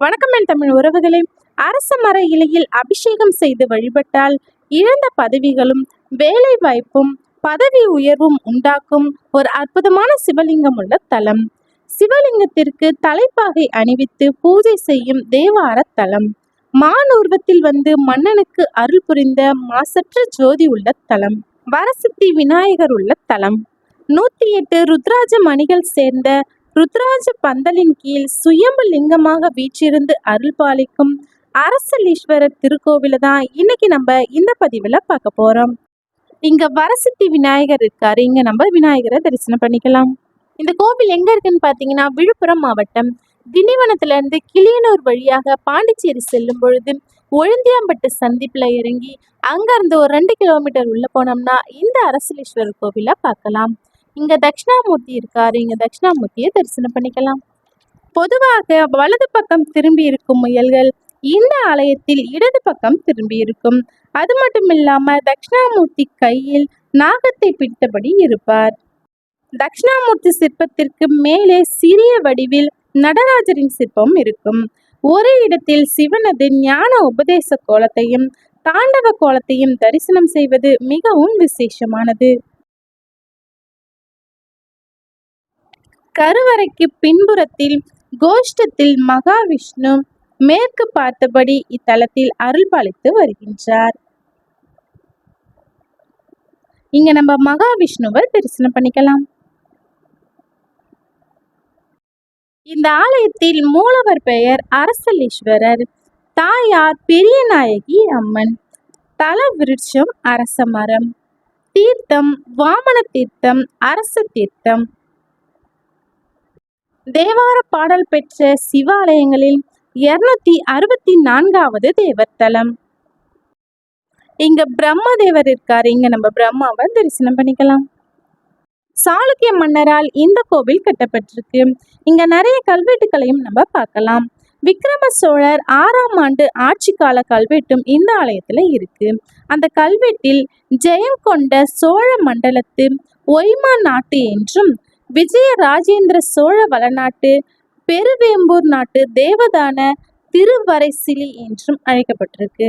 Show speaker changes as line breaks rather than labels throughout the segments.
வணக்கம் என் தமிழ் உறவுகளே. அரச மர இலையில் அபிஷேகம் செய்து வழிபட்டால் இழந்த பதவிகளும் வேலை வாய்ப்பும் பதவி உயர்வும் உண்டாக்கும் ஒரு அற்புதமான சிவலிங்கம் உள்ள தலம். சிவலிங்கத்திற்கு தலைப்பாகை அணிவித்து பூஜை செய்யும் தேவார தலம். மான் உருவத்தில் வந்து மன்னனுக்கு அருள் புரிந்த மாசற்ற ஜோதி உள்ள தலம். வரசித்தி விநாயகர் உள்ள தலம். நூத்தி எட்டு ருத்ராஜ மணிகள் சேர்ந்த ருத்ராஜ பந்தலின் கீழ் சுயம்பு லிங்கமாக வீற்றிருந்து அருள் பாலிக்கும் அரசலீஸ்வரர் திருக்கோவில தான் இன்னைக்கு நம்ம இந்த பதிவில் பார்க்க போறோம். இங்க வரசித்தி விநாயகர் இருக்காரு. இங்க நம்ம விநாயகரை தரிசனம் பண்ணிக்கலாம். இந்த கோவில் எங்க இருக்குன்னு பாத்தீங்கன்னா விழுப்புரம் மாவட்டம் திண்டிவனத்துல இருந்து கிளியனூர் வழியாக பாண்டிச்சேரி செல்லும் பொழுது ஒழுந்தியாம்பட்டு சந்திப்புல இறங்கி அங்க இருந்து ஒரு ரெண்டு கிலோமீட்டர் உள்ள போனோம்னா இந்த அரசலீஸ்வரர் கோவிலை பார்க்கலாம். இங்க தட்சிணாமூர்த்தி இருக்காரு. இங்க தட்சிணாமூர்த்தியை தரிசனம் பண்ணிக்கலாம். பொதுவாக வலது பக்கம் திரும்பி இருக்கும் முயல்கள் இந்த ஆலயத்தில் இடது பக்கம் திரும்பி இருக்கும். அது மட்டும் இல்லாம தட்சிணாமூர்த்தி கையில் நாகத்தை பிடித்தபடி இருப்பார். தட்சிணாமூர்த்தி சிற்பத்திற்கு மேலே சிறிய வடிவில் நடராஜரின் சிற்பம் இருக்கும். ஒரே இடத்தில் சிவனது ஞான உபதேச கோலத்தையும் தாண்டவ கோலத்தையும் தரிசனம் செய்வது மிகவும் விசேஷமானது. கருவறைக்கு பின்புறத்தில் கோஷ்டத்தில் மகாவிஷ்ணு மேற்கு பார்த்தபடி இத்தலத்தில் அருள்பாலித்து வருகின்றார். இங்க நம்ம மகாவிஷ்ணுவை தரிசனம் பண்ணிக்கலாம். இந்த ஆலயத்தில் மூலவர் பெயர் அரசலீஸ்வரர் தாயார் பெரியநாயகி அம்மன் தல விருட்சம் அரச மரம் தீர்த்தம் வாமன தீர்த்தம் அரச தீர்த்தம் தேவார பாடல் பெற்ற சிவாலயங்களில் இருநூத்தி அறுபத்தி நான்காவது தேவத்தலம். இங்க பிரம்ம தேவர் இருக்காரு. இங்க நம்ம பிரம்மாவை தரிசனம் பண்ணிக்கலாம். சாளுக்கிய மன்னரால் இந்த கோவில் கட்டப்பட்டிருக்கு. இங்க நிறைய கல்வெட்டுகளையும் நம்ம பார்க்கலாம். விக்ரம சோழர் ஆறாம் ஆண்டு ஆட்சி கால கல்வெட்டும் இந்த ஆலயத்துல இருக்கு. அந்த கல்வெட்டில் ஜெயம் கொண்ட சோழ மண்டலத்து ஒய்மா நாட்டு என்றும் விஜய ராஜேந்திர சோழ வளநாட்டு பெருவேம்பூர் நாட்டு தேவதான திருவரைசிலி என்றும் அழைக்கப்பட்டிருக்கு.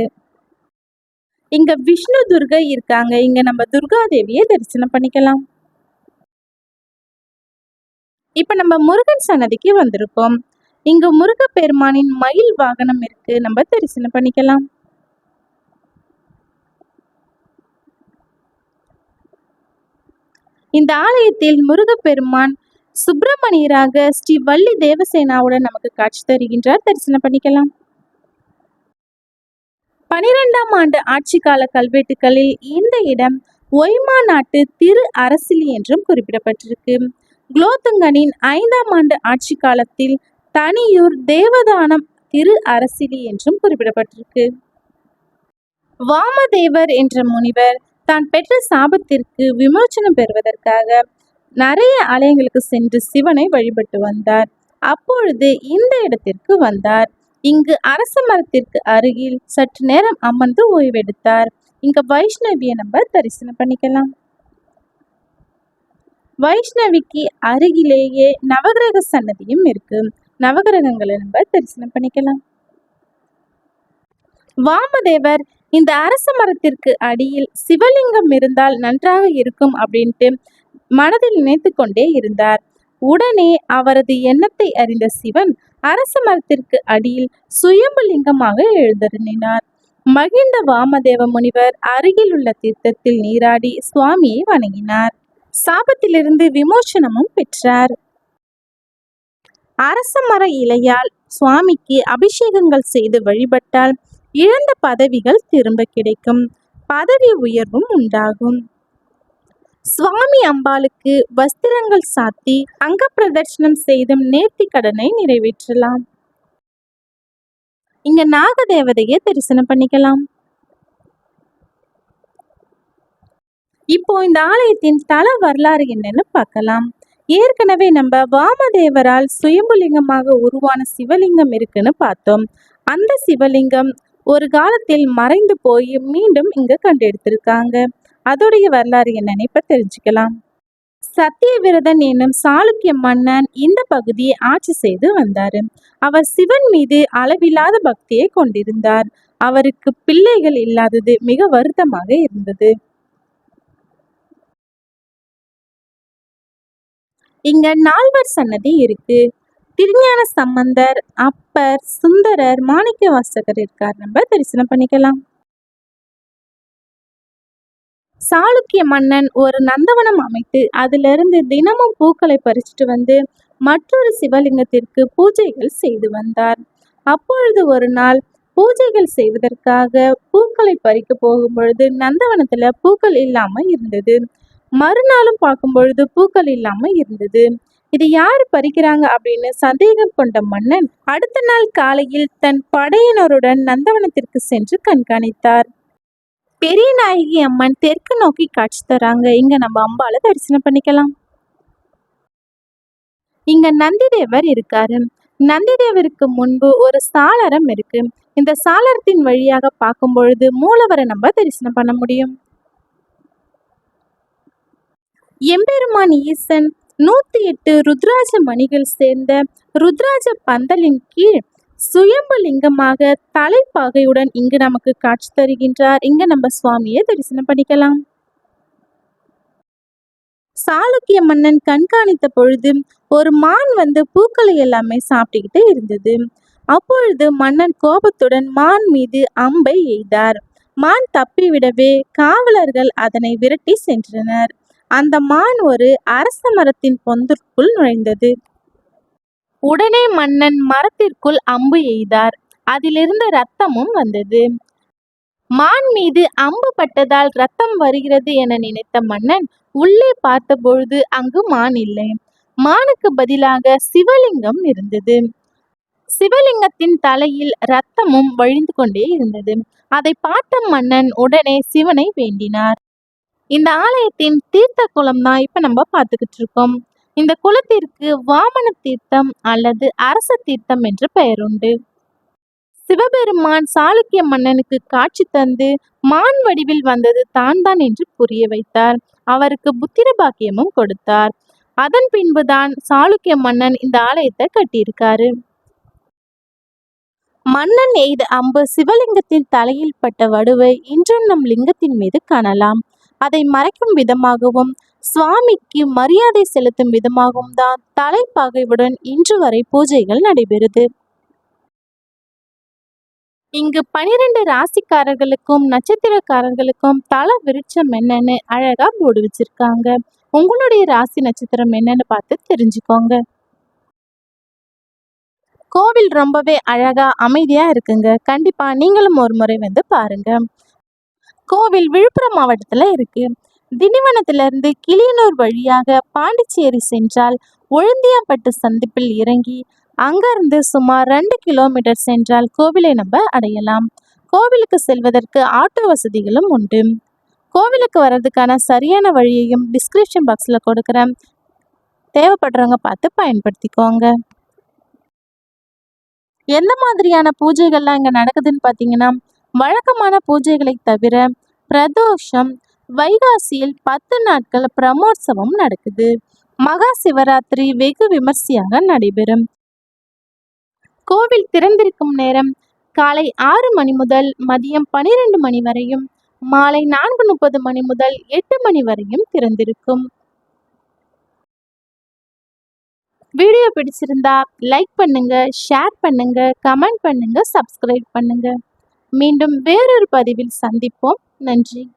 இங்க விஷ்ணு துர்கை இருக்காங்க. இங்க நம்ம துர்கா தேவியை தரிசனம் பண்ணிக்கலாம். இப்ப நம்ம முருகன் சன்னதிக்கு வந்திருக்கோம். இங்க முருகப்பெருமானின் மயில் வாகனம் இருக்கு. நம்ம தரிசனம் பண்ணிக்கலாம். இந்த ஆலயத்தில் முருகப்பெருமான் சுப்பிரமணியராக ஸ்ரீ வள்ளி தேவசேனாவுடன் நமக்கு காட்சி தருகின்றார். தரிசனம் பண்ணிக்கலாம். பனிரெண்டாம் ஆண்டு ஆட்சி கால கல்வெட்டுகளில் இந்த இடம் ஒய்மா நாட்டு திரு அரசிலி என்றும் குறிப்பிடப்பட்டிருக்கு. குலோத்துங்கனின் ஐந்தாம் ஆண்டு ஆட்சி காலத்தில் தனியூர் தேவதானம் திரு அரசிலி என்றும் குறிப்பிடப்பட்டிருக்கு. வாமதேவர் என்ற முனிவர் தான் பெற்ற சாபத்திற்கு விமோச்சனம் பெறுவதற்காக நிறைய ஆலயங்களுக்கு சென்று சிவனை வழிபட்டு வந்தார். அப்பொழுது இந்த இடத்திற்கு வந்தார். இங்கு அரச மரத்திற்கு அருகில் சற்று நேரம் அமர்ந்து ஓய்வெடுத்தார். இங்க வைஷ்ணவியை நம்ம தரிசனம் பண்ணிக்கலாம். வைஷ்ணவிக்கு அருகிலேயே நவகிரக சன்னதியும் இருக்கு. நவகிரகங்களை நம்ம தரிசனம் பண்ணிக்கலாம். வாமதேவர் இந்த அரச மரத்திற்கு அடியில் சிவலிங்கம் இருந்தால் நன்றாக இருக்கும் அப்படின்ட்டு மனதில் நினைத்து கொண்டே இருந்தார். உடனே அவரது எண்ணத்தை அறிந்த சிவன் அரச மரத்திற்கு அடியில் சுயம்பு லிங்கமாக எழுந்தருளினார். மகிழ்ந்த வாமதேவ முனிவர் அருகில் உள்ள தீர்த்தத்தில் நீராடி சுவாமியை வணங்கினார். சாபத்திலிருந்து விமோசனமும் பெற்றார். அரச மர இலையால் சுவாமிக்கு அபிஷேகங்கள் செய்து வழிபட்டால் இழந்த பதவிகள் திரும்ப கிடைக்கும். பதவி உயர்வும் உண்டாகும். சுவாமி அம்பாளுக்கு வஸ்திரங்கள் சாத்தி அங்க பிரதர்ஷனம் செய்தும் நேர்த்தி கடனை நிறைவேற்றலாம். இங்க நாகதேவதையை தரிசனம் பண்ணிக்கலாம். இப்போ இந்த ஆலயத்தின் தல வரலாறு என்னன்னு பார்க்கலாம். ஏற்கனவே நம்ம வாமதேவரால் சுயம்புலிங்கமாக உருவான சிவலிங்கம் இருக்குன்னு பார்த்தோம். அந்த சிவலிங்கம் ஒரு காலத்தில் மறைந்து போய் மீண்டும் இங்கு கண்டெடுத்திருக்காங்க. அதோடைய வரலாறு என்னன்னு இப்ப தெரிஞ்சுக்கலாம். சத்தியவிரதன் என்னும் சாளுக்கிய மன்னன் இந்த பகுதியை ஆட்சி செய்து வந்தார். அவர் சிவன் மீது அளவில்லாத பக்தியை கொண்டிருந்தார். அவருக்கு பிள்ளைகள் இல்லாதது மிக வருத்தமாக இருந்தது. இங்க நால்வர் சன்னதி இருக்கு. திருஞான சம்பந்தர் அப்பர் சுந்தரர் மாணிக்க வாசகர் இருக்கார். நம்ம தரிசனம் பண்ணிக்கலாம். சாளுக்கிய மன்னன் ஒரு நந்தவனம் அமைத்து அதிலிருந்து தினமும் பூக்களை பறிச்சுட்டு வந்து மற்றொரு சிவலிங்கத்திற்கு பூஜைகள் செய்து வந்தார். அப்பொழுது ஒரு நாள் பூஜைகள் செய்வதற்காக பூக்களை பறிக்க போகும் பொழுது நந்தவனத்துல பூக்கள் இல்லாம இருந்தது. மறுநாளும் பார்க்கும் பொழுது பூக்கள் இல்லாம இருந்தது. இது யார் பறிக்கிறாங்க அப்படின்னு சந்தேகம் கொண்ட மன்னன் அடுத்த நாள் காலையில் தன் படையினருடன் நந்தவனத்திற்கு சென்று கண்காணித்தார். பெரிய நாயகி அம்மன் தெற்கு நோக்கி காட்சி தராங்க. இங்க நம்ம அம்பால தரிசனம் பண்ணிக்கலாம். இங்க நந்திதேவர் இருக்காரு. நந்திதேவருக்கு முன்பு ஒரு சாளரம் இருக்கு. இந்த சாளரத்தின் வழியாக பார்க்கும் பொழுது மூலவரை நம்ம தரிசனம் பண்ண முடியும். எம்பெருமான் ஈசன் நூத்தி எட்டு ருத்ராஜ மணிகள் சேர்ந்த ருத்ராஜ பந்தலின் கீழ் சுயம்பு லிங்கமாக தலைப்பாகையுடன் இங்கு நமக்கு காட்சி தருகின்றார். இங்க நம்ம சுவாமியை தரிசனம் பண்ணிக்கலாம். சாளுக்கிய மன்னன் கண்காணித்த பொழுது ஒரு மான் வந்து பூக்களை எல்லாமே சாப்பிட்டுக்கிட்டு இருந்தது. அப்பொழுது மன்னன் கோபத்துடன் மான் மீது அம்பை எய்தார். மான் தப்பிவிடவே காவலர்கள் அதனை விரட்டி சென்றனர். அந்த மான் ஒரு அரச மரத்தின் பொந்திற்குள் நுழைந்தது. உடனே மன்னன் மரத்திற்குள் அம்பு எய்தார். அதிலிருந்து ரத்தமும் வந்தது. மான் மீது அம்பு பட்டதால் ரத்தம் வருகிறது என நினைத்த மன்னன் உள்ளே பார்த்தபொழுது அங்கு மான் இல்லை. மானுக்கு பதிலாக சிவலிங்கம் இருந்தது. சிவலிங்கத்தின் தலையில் ரத்தமும் வழிந்து கொண்டே இருந்தது. அதை பார்த்த மன்னன் உடனே சிவனை வேண்டினார். இந்த ஆலயத்தின் தீர்த்த குளம் தான் இப்போ நம்ம பார்த்துக்கிட்டு இருக்கோம். இந்த குளத்திற்கு வாமன தீர்த்தம் அல்லது அரச தீர்த்தம் என்று பெயர் உண்டு. சிவபெருமான் சாளுக்கிய மன்னனுக்கு காட்சி தந்து மான் வடிவில் வந்தது தான் தான் என்று புரிய வைத்தார். அவருக்கு புத்திர பாக்கியமும் கொடுத்தார். அதன் பின்புதான் சாளுக்கிய மன்னன் இந்த ஆலயத்தை கட்டியிருக்காரு. மன்னன் எய்த அம்பு சிவலிங்கத்தின் தலையில் பட்ட வடுவை இன்றும் நம் லிங்கத்தின் மீது காணலாம். அதை மறைக்கும் விதமாகவும் சுவாமிக்கு மரியாதை செலுத்தும் விதமாகவும் தான் தலைப்பாகைவுடன் இன்று வரை பூஜைகள் நடைபெறுது. இங்கு பனிரெண்டு ராசிக்காரர்களுக்கும் நட்சத்திரக்காரர்களுக்கும் தல விருட்சம் என்னன்னு அழகா போர்டு வச்சிருக்காங்க. உங்களுடைய ராசி நட்சத்திரம் என்னன்னு பார்த்து தெரிஞ்சுக்கோங்க. கோவில் ரொம்பவே அழகா அமைதியா இருக்குங்க. கண்டிப்பா நீங்களும் ஒரு முறை வந்து பாருங்க. கோவில் விழுப்புரம் மாவட்டத்தில் இருக்கு. திண்டிவனத்திலிருந்து கிளியனூர் வழியாக பாண்டிச்சேரி சென்றால் ஒழுந்தியாம்பட்டு சந்திப்பில் இறங்கி அங்கிருந்து சுமார் ரெண்டு கிலோமீட்டர் சென்றால் கோவிலை நம்ம அடையலாம். கோவிலுக்கு செல்வதற்கு ஆட்டோ வசதிகளும் உண்டு. கோவிலுக்கு வர்றதுக்கான சரியான வழியையும் டிஸ்கிரிப்ஷன் பாக்ஸில் கொடுக்குறேன். தேவைப்படுறவங்க பார்த்து பயன்படுத்திக்கோங்க. எந்த மாதிரியான பூஜைகள்லாம் இங்கே நடக்குதுன்னு பார்த்தீங்கன்னா வழக்கமான பூஜைகளை தவிர பிரதோஷம் வைகாசியில் பத்து நாட்கள் பிரமோற்சவம் நடக்குது. மகா சிவராத்திரி வெகு விமர்சையாக நடைபெறும். கோவில் திறந்திருக்கும் நேரம் காலை ஆறு மணி முதல் மதியம் பனிரெண்டு மணி வரையும் மாலை நான்கு முப்பது மணி முதல் எட்டு மணி வரையும் திறந்திருக்கும். வீடியோ பிடிச்சிருந்தா லைக் பண்ணுங்க ஷேர் பண்ணுங்க கமெண்ட் பண்ணுங்க சப்ஸ்கிரைப் பண்ணுங்க. மீண்டும் வேறொரு பதிவில் சந்திப்போம். நன்றி.